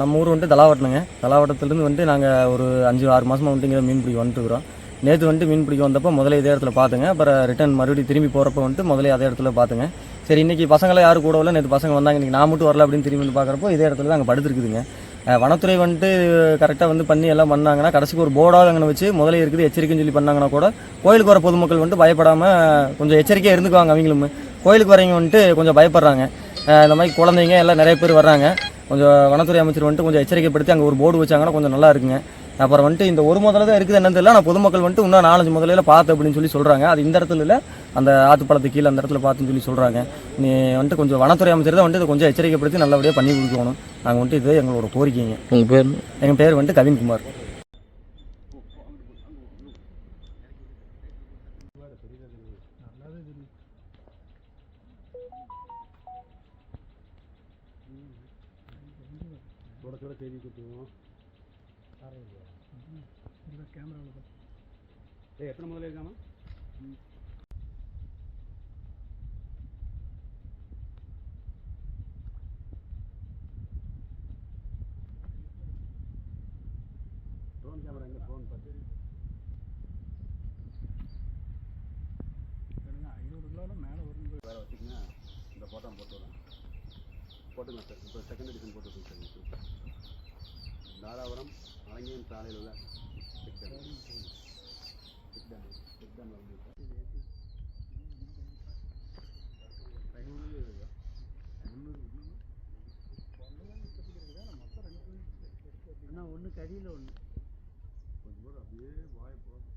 நம்ம ஊர் வந்துட்டு தலாவட்டணுங்க தலாவட்டத்துலேருந்து வந்துட்டு நாங்கள் ஒரு அஞ்சு ஆறு மாதமாக வந்துட்டு இங்கே மீன் பிடிக்க வந்துட்டுருக்குறோம் நேற்று வந்துட்டு மீன் பிடிக்க வந்தப்போ முதல்ல இதே இடத்துல பார்த்துங்க அப்புறம் ரிட்டர்ன் மறுபடியும் திரும்பி போகிறப்ப வந்துட்டு முதல்ல அதே இடத்துல பார்த்துங்க சரி இன்றைக்கி பசங்களை யாரும் கூட இல்லை நேற்று பசங்க வந்தாங்க. இன்றைக்கி நான் மட்டும் வரல அப்படின்னு திரும்பி வந்து பார்க்குறப்போ இதே இடத்துல தான் அங்கே படுத்துருக்குதுங்க. வனத்துறை வந்துட்டு கரெக்டாக வந்து பண்ணி எல்லாம் பண்ணாங்கன்னா கடைசிக்கு ஒரு போர்டாக அங்கே வச்சு முதலே இருக்குது எச்சரிக்கைன்னு சொல்லி பண்ணாங்கன்னா கூட கோயிலுக்கு வர பொதுமக்கள் வந்துட்டு பயப்படாமல் கொஞ்சம் எச்சரிக்கையாக இருந்துக்குவாங்க அவங்களும். கோயிலுக்கு வரவங்க வந்துட்டு கொஞ்சம் பயப்படுறாங்க. இந்த மாதிரி குழந்தைங்க எல்லாம் நிறைய பேர் வர்றாங்க. கொஞ்சம் வனத்துறை அமைச்சர் வந்துட்டு கொஞ்சம் எச்சரிக்கைப்படுத்தி அங்கே ஒரு போர்டு வச்சாங்கன்னா கொஞ்சம் நல்லா இருக்குங்க. அப்புறம் வந்துட்டு இந்த ஒரு முதல்ல தான் இருக்குது என்னன்னு தெரியல. ஆனால் பொதுமக்கள் வந்துட்டு இன்னும் நாலஞ்சு முதல்ல பார்த்து அப்படின்னு சொல்லி சொல்கிறாங்க அது இந்த இடத்துல இல்லை அந்த ஆத்துப்பாலத்து கீழே அந்த இடத்துல பார்த்துன்னு சொல்லி சொல்கிறாங்க நீ வந்துட்டு கொஞ்சம் வனத்துறை அமைச்சர் தான் வந்துட்டு இதை கொஞ்சம் எச்சரிக்கைப்படுத்தி நல்லபடியாக பண்ணி கொடுக்கணும். நாங்கள் வந்துட்டு இது எங்களோட கோரிக்கைங்க. உங்கள் பேர்? எங்கள் பேர் வந்துட்டு கவின்குமார். சுட சுட செய்தி சுட்டுவோம் கேமராவில் ஏ எத்தனை முதல்ல இருக்காமா ட்ரோன் கேமரா எங்கே? ட்ரோன் பார்த்து போட்டுக்கலாம் சார். இப்போ செகண்ட் எடிஷன் போட்டுருக்கோம் சார் தாராபுரம் அலங்கியம் சாலையில் உள்ள ஒன்று கடியில் ஒன்று கொஞ்சம் கூட அப்படியே வாயை போட்டு